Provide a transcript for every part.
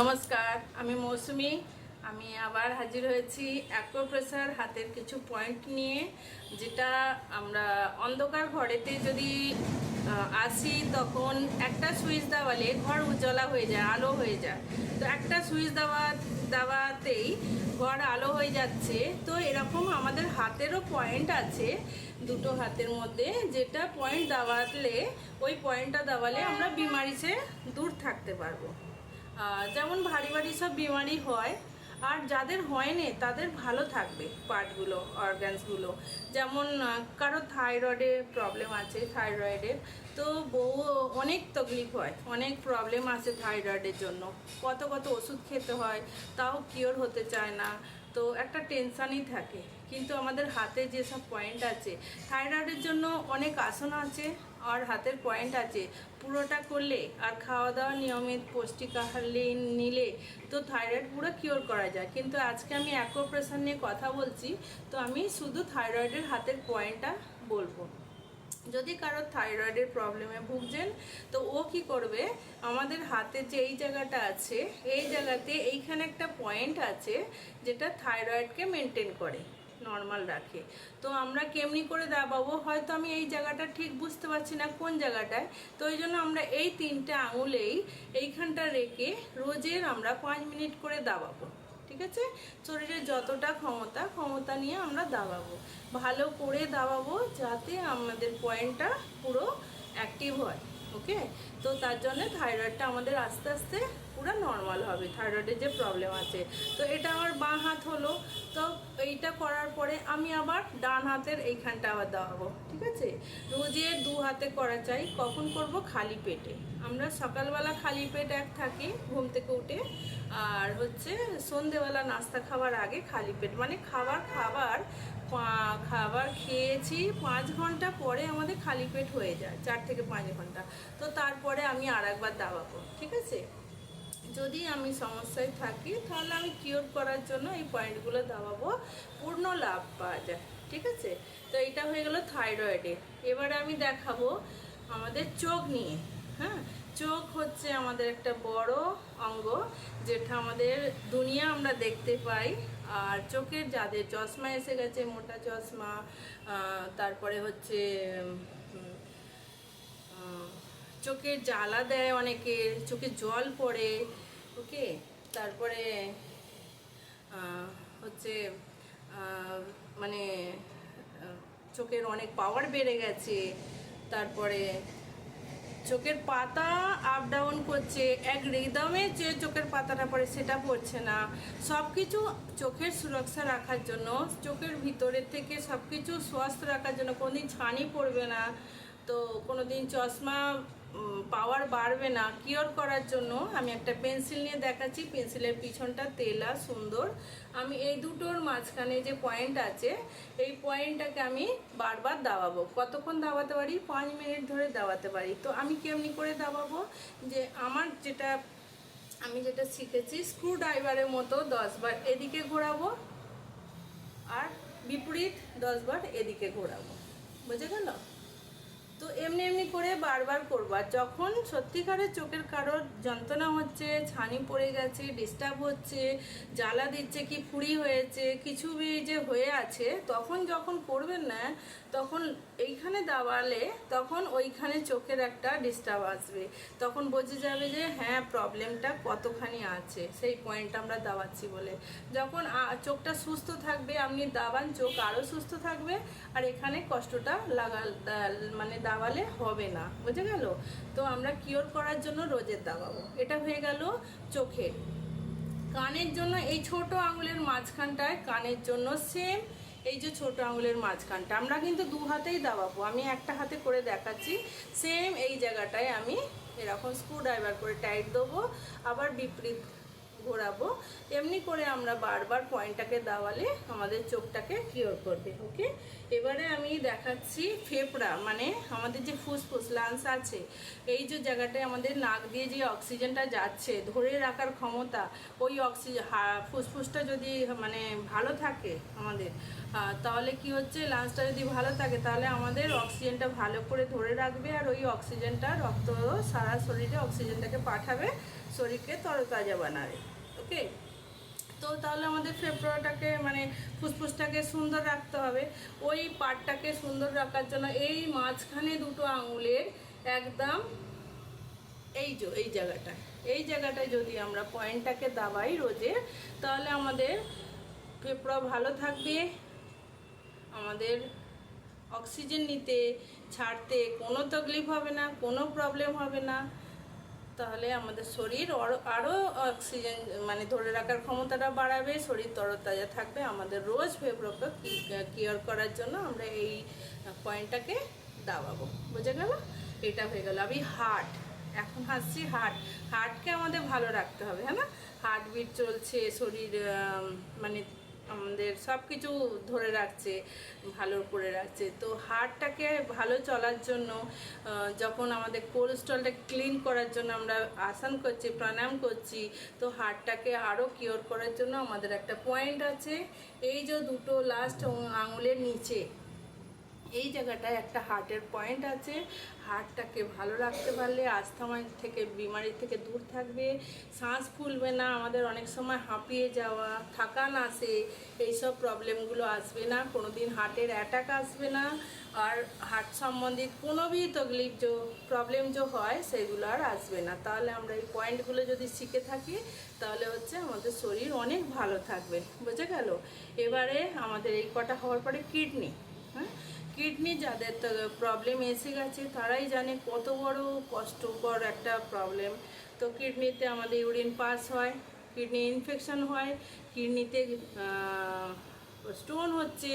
নমস্কার, আমি মৌসুমি। আমি আবার হাজির হয়েছি অ্যাকোপ্রেসার হাতের কিছু পয়েন্ট নিয়ে, যেটা আমরা অন্ধকার ঘরেতে যদি আসি তখন একটা সুইচ দেওয়ালে ঘর উজ্জ্বলা হয়ে যায়, আলো হয়ে যায়। তো একটা সুইচ দেওয়া, দেওয়াতেই ঘর আলো হয়ে যাচ্ছে। তো এরকম আমাদের হাতেরও পয়েন্ট আছে, দুটো হাতের মধ্যে, যেটা পয়েন্ট দেওয়ালে, ওই পয়েন্টটা দেওয়ালে আমরা বিমারি সে দূর থাকতে পারব। যেমন ভারী ভারী সব বিমারি হয়, আর যাদের হয়নি তাদের ভালো থাকবে পার্টগুলো, অর্গানসগুলো। যেমন কারও থাইরয়েডের প্রবলেম আছে থাইরয়েডের তো বউ অনেক তকলিফ হয়, অনেক প্রবলেম আছে থাইরয়েডের জন্য। কত কত ওষুধ খেতে হয়, তাও কিওর হতে চায় না, তো একটা টেনশানই থাকে। কিন্তু আমাদের হাতে যেসব পয়েন্ট আছে, থাইরয়েডের জন্য অনেক আসন আছে আর হাতের পয়েন্ট আছে। পুরোটা করলে আর খাওয়া দাওয়া নিয়মিত পৌষ্টিক আহার নিলে তো থাইরয়েড পুরো কিওর করা যায়। কিন্তু আজকে আমি অ্যাকোপ্রেশন নিয়ে কথা বলছি, তো আমি শুধু থাইরয়েডের হাতের পয়েন্টটা বলব। যদি কারও থাইরয়েডের প্রবলেমে ভুগছেন, তো ও কি করবে? আমাদের হাতে যে এই জায়গাটা আছে, এই জায়গাতে এইখানে একটা পয়েন্ট আছে, যেটা থাইরয়েডকে মেনটেন করে। নর্মাল রাখে। তো আমরা কেমনি করে দাবাবো? হয়তো আমি এই জায়গাটা ঠিক বুঝতে পারছি না কোন জায়গাটায়। তো ওই জন্য আমরা এই তিনটে আঙুলেই এইখানটা রেখে রোজের আমরা পাঁচ মিনিট করে দাবাবো, ঠিক আছে? শরীরের যতটা ক্ষমতা ক্ষমতা নিয়ে আমরা দাবাবো। ভালো করে দাবাবো যাতে আমাদের পয়েন্টটা পুরো অ্যাক্টিভ হয় ওকে তো তার জন্য থাইরয়েডটা আমাদের আস্তে আস্তে পুরো নর্মাল হবে থাইরয়েডের যে প্রবলেম আছে। তো এটা আমার বাঁ হাত হলো, তো এইটা করার পরে আমি আবার ডান হাতের এইখানটা আবার দাবাবো, ঠিক আছে? রোজে দু হাতে করা চাই, কখন করব? খালি পেটে। আমরা সকালবেলা খালি পেট এক থাকি, ঘুম থেকে উঠে, আর হচ্ছে সন্ধেবেলা নাস্তা খাওয়ার আগে খালি পেট। মানে খাবার খাবার খাবার খেয়েছি পাঁচ ঘণ্টা পরে আমাদের খালি পেট হয়ে যায়, চার থেকে পাঁচ ঘণ্টা। তো তারপরে আমি আর একবার দাবাবো, ঠিক আছে? যদি আমি সমস্যায় থাকি, তাহলে আমি কিওর করার জন্য এই পয়েন্টগুলো দাবাবো পূর্ণ লাভ পাওয়া যায়, ঠিক আছে? তো এটা হয়ে গেল থাইরয়েডে এবারে আমি দেখাবো আমাদের চোখ নিয়ে হ্যাঁ? চোখ হচ্ছে আমাদের একটা বড় অঙ্গ, যেটা আমাদের দুনিয়া আমরা দেখতে পাই। আর চোখের যাদের চশমা এসে গেছে, মোটা চশমা তারপরে হচ্ছে চোখের জ্বালা দেয় অনেকের, চোখে জল পড়ে ওকে, তারপরে হচ্ছে মানে চোখের অনেক পাওয়ার বেড়ে গেছে, তারপরে চোখের পাতা আপ ডাউন করছে, এক রিদমে যে চোখের পাতাটা পড়ে সেটা পড়ছে না সব কিছু চোখের সুরক্ষা রাখার জন্য, চোখের ভিতরের থেকে সব কিছু স্বাস্থ্য রাখার জন্য কোনোদিন ছানি পড়বে না, তো কোনোদিন চশমা পাওয়ার বাড়বে না। কিওর করার জন্য আমি একটা পেন্সিল নিয়ে দেখাচ্ছি। পেন্সিলের পিছনটা তেলা, সুন্দর। আমি এই দুটোর মাঝখানে যে পয়েন্ট আছে, এই পয়েন্টটাকে আমি বারবার দাবাবো। কতক্ষণ দাবাতে পারি? পাঁচ মিনিট ধরে দাবাতে পারি। তো আমি কেমনি করে দাবাবো? যে আমার যেটা, আমি যেটা শিখেছি স্ক্রু ড্রাইভারের মতো দশবার এদিকে ঘোরাবো আর বিপরীত দশবার এদিকে ঘোরাবো। বুঝে গেল? তো এমনি এমনি করে বারবার করবা। যখন সত্যিকারের চোখের কারোর যন্ত্রণা হচ্ছে, ছানি পড়ে গেছে ডিস্টার্ব হচ্ছে, জ্বালা দিচ্ছে কি ফুড়ি হয়েছে, কিছু যে হয়ে আছে, তখন যখন করবেন না, তখন এইখানে দাবালে তখন ওইখানে চোখের একটা ডিস্টার্ব আসবে। তখন বোঝা যাবে যে হ্যাঁ প্রবলেমটা কতখানি আছে, সেই পয়েন্টটা আমরা দাবাচ্ছি বলে। যখন চোখটা সুস্থ থাকবে, আপনি দাবান, চোখ আরও সুস্থ থাকবে, আর এখানে কষ্টটা লাগা মানে দাবালে হবে না, বুঝে গেল? তো আমরা কিওর করার জন্য রোজের দাবাবো এটা হয়ে গেল চোখের। কানের জন্য এই ছোট আঙুলের মাঝখানটায় কানের জন্য সেম এই যে ছোট আঙুলের মাঝখানটা। আমরা কিন্তু দু হাতেই দাবাবো আমি একটা হাতে করে দেখাচ্ছি। সেম এই জায়গাটায় আমি এরকম স্ক্রু ড্রাইভার করে টাইট দেবো, আবার বিপরীত ঘোরাবো। এমনি করে আমরা বারবার পয়েন্টটাকে দাওয়ালে আমাদের চোখটাকে কিওর করবে ওকে এবারে আমি দেখাচ্ছি ফেফড়া মানে আমাদের যে ফুসফুস লাংস আছে, এই যে জায়গাটায় আমাদের নাক দিয়ে যে অক্সিজেনটা যাচ্ছে, ধরে রাখার ক্ষমতা, ওই অক্সিজেন ফুসফুসটা যদি মানে ভালো থাকে আমাদের তাহলে কি হচ্ছে লাংসটা যদি ভালো থাকে, তাহলে আমাদের অক্সিজেনটা ভালো করে ধরে রাখবে, আর ওই অক্সিজেনটা রক্ত সারা শরীরে অক্সিজেনটাকে পাঠাবে, শরীরকে তরতাজা বানাবে ওকে তো তাহলে আমাদের ফেফড়াটাকে মানে ফুসফুসটাকে সুন্দর রাখতে হবে। ওই পাটটাকে সুন্দর রাখার জন্য এই মাঝখানে দুটো আঙুলের একদম এই যে, এই জায়গাটা। এই জায়গাটায় যদি আমরা পয়েন্টটাকে দাবাই রোজে, তাহলে আমাদের ফেফড়া ভালো থাকবে। আমাদের অক্সিজেন নিতে ছাড়তে কোনো তকলিফ হবে না, কোনো প্রবলেম হবে না। তাহলে আমাদের শরীর আরও অক্সিজেন মানে ধরে রাখার ক্ষমতাটা বাড়াবে, শরীর তরতাজা থাকবে। আমাদের রোজ ফেব্রোকে কিওর করার জন্য আমরা এই পয়েন্টটাকে দাবাবো। বুঝে গেল? এটা হয়ে গেল। আমি হার্ট এখন হাসছি হার্ট হার্টকে আমাদের ভালো রাখতে হবে হ্যাঁ না? হার্টবিট চলছে, শরীর মানে আমাদের সব কিছু ধরে রাখছে, ভালো করে রাখছে। তো হার্টটাকে ভালো চলার জন্য যখন আমাদের কোলেস্ট্রলটা ক্লিন করার জন্য আমরা আসন করছি, প্রাণায়াম করছি, তো হার্টটাকে আরও কিওর করার জন্য আমাদের একটা পয়েন্ট আছে। এই যে দুটো লাস্ট আঙুলের নিচে, এই জায়গাটায় একটা হার্টের পয়েন্ট আছে। হার্টটাকে ভালো রাখতে পারলে আস্থমা থেকে, বিমারি থেকে দূর থাকবে। শ্বাস ফুলবে না, আমাদের অনেক সময় হাঁপিয়ে যাওয়া থাকান আসে এইসব প্রবলেমগুলো আসবে না। কোনো দিন হার্টের অ্যাটাক আসবে না। আর হার্ট সম্বন্ধিত কোনো ভি তকলিফ যে, প্রবলেম যে হয়, সেগুলো আর আসবে না। তাহলে আমরা এই পয়েন্টগুলো যদি শিখে থাকি, তাহলে হচ্ছে আমাদের শরীর অনেক ভালো থাকবে। বুঝে গেল? এবারে আমাদের এই কটা হওয়ার পরে কিডনি হ্যাঁ? কিডনি যাদের প্রবলেম এসে গেছে, তারাই জানে কত বড় কষ্টকর একটা প্রবলেম তো কিডনিতে আমাদের ইউরিন পাস হয়, কিডনি ইনফেকশন হয়, কিডনিতে স্টোন হচ্ছে,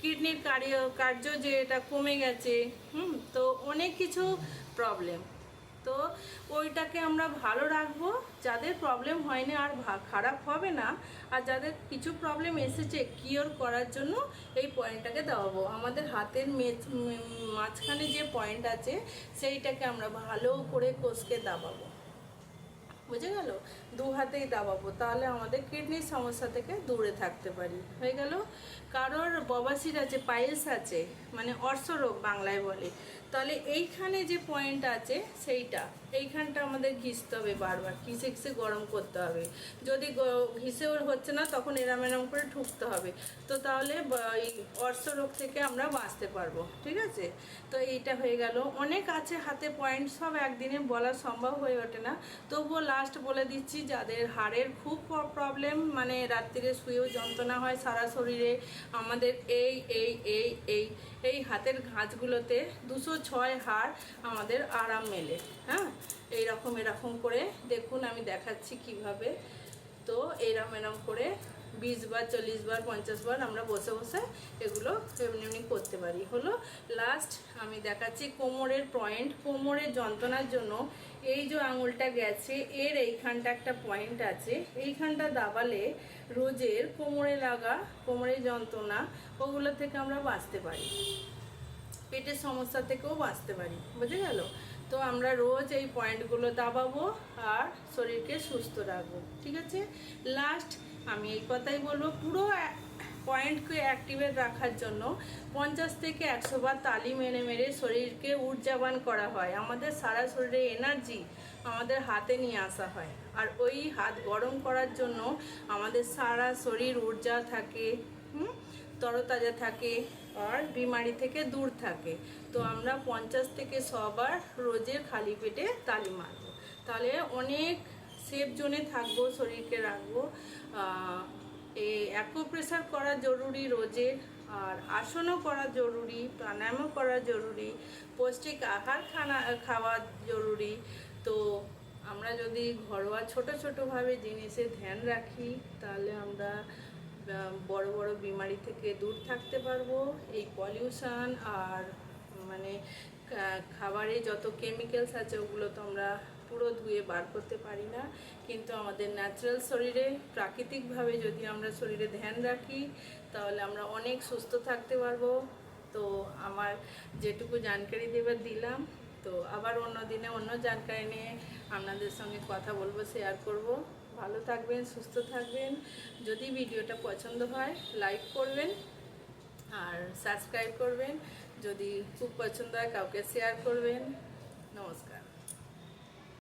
কিডনির কার্য কার্য যে এটা কমে গেছে, হুম, তো অনেক কিছু প্রবলেম তো ওইটাকে আমরা ভালো রাখব, যাদের প্রবলেম হয়নি আর খারাপ হবে না, আর যাদের কিছু প্রবলেম এসেছে কিওর করার জন্য এই পয়েন্টটাকে দেওয়াবো। আমাদের হাতের মাঝখানে যে পয়েন্ট আছে, সেইটাকে আমরা ভালো করে কষকে দাবাবো। বুঝে গেল? দু হাতেই দাবাবো, তাহলে আমাদের কিডনির সমস্যা থেকে দূরে থাকতে পারি। হয়ে গেল? কারোর ববাসির আছে পাইলস আছে মানে অর্শরোগ বাংলায় বলে। তাহলে এইখানে যে পয়েন্ট আছে, সেইটা। এইখানটা আমাদের ঘিসতে হবে বারবার। ঘিসে ঘিসে গরম করতে হবে। যদি গ- ঘিসে ওর হচ্ছে না, তখন এরাম এরাম করে ঠুকতে হবে। তো তাহলে এই অর্শরোগ থেকে আমরা বাঁচতে পারব, ঠিক আছে? তো এইটা হয়ে গেল। অনেক আছে হাতে পয়েন্ট সব একদিনে বলা সম্ভব হয়ে ওঠে না। তবুও লাস্ট বলে দিচ্ছি, যাদের হাড়ের খুব প্রবলেম মানে রাত্রিরে শুয়েও যন্ত্রণা হয় সারা শরীরে, আমাদের এই এই এই এই এই হাতের ঘাঁচগুলোতে দুশো ছয় হাড় আমাদের আরাম মেলে হ্যাঁ? এইরকম, এরকম করে দেখুন, আমি দেখাচ্ছি কীভাবে। তো এরম এরম করে বিশ বার, চল্লিশ বার, পঞ্চাশ বার আমরা বসে বসে এগুলো এমনি এমনি করতে পারি। হলো লাস্ট আমি দেখাচ্ছি কোমরের পয়েন্ট কোমরের যন্ত্রণার জন্য এই যে আঙুলটা গেছে, এর এইখানটা একটা পয়েন্ট আছে। এইখানটা দাবালে রোজের কোমরে লাগা কোমরের যন্ত্রণা, ওগুলো থেকে আমরা বাঁচতে পারি। পেটের সমস্যা থেকেও বাঁচতে পারি, বুঝে গেল? তো আমরা রোজ এই পয়েন্টগুলো দাবাবো আর শরীরকে সুস্থ রাখব, ঠিক আছে? লাস্ট আমি এই কথাই বলব, পুরো পয়েন্টকে অ্যাক্টিভেট রাখার জন্য পঞ্চাশ থেকে একশো বার তালি মেরে মেরে শরীরকে ঊর্জাবান করা হয়। আমাদের সারা শরীরে এনার্জি আমাদের হাতে নিয়ে আসা হয়। আর ওই হাত গরম করার জন্য আমাদের সারা শরীর ঊর্জা থাকে, হুম? তরতাজা থাকে আর বিমারি থেকে দূর থাকে। তো আমরা পঞ্চাশ থেকে সবার রোজের খালি পেটে তালি মারবো। তাহলে অনেক সেফ জোনে থাকব, শরীরকে রাখব। এই অ্যাকুপ্রেশার করা জরুরি রোজের আর আসনও করা জরুরি, প্রাণায়ামও করা জরুরি, পৌষ্টিক আহার খানা, খাওয়া জরুরি। তো আমরা যদি ঘরোয়া ছোট ছোটোভাবে জিনিসের ধ্যান রাখি, তাহলে আমরা বড় বড় বিমারি থেকে দূর থাকতে পারব। এই পলিউশন আর মানে খাবারে যত কেমিক্যালস আছে, ওগুলো তো আমরা পুরো ধুয়ে বার করতে পারি না। কিন্তু আমাদের ন্যাচারাল শরীরে, প্রাকৃতিকভাবে যদি আমরা শরীরে ধ্যান রাখি, তাহলে আমরা অনেক সুস্থ থাকতে পারব। তো আমার যেটুকু জানকারি দেবার দিলাম। তো আবার অন্য দিনে অন্য জানকারি নিয়ে আপনাদের সঙ্গে কথা বলব শেয়ার করব। ভালো থাকবেন, সুস্থ থাকবেন। যদি ভিডিওটা পছন্দ হয় লাইক করবেন আর সাবস্ক্রাইব করবেন। যদি খুব পছন্দ হয়, কাউকে শেয়ার করবেন। নমস্কার।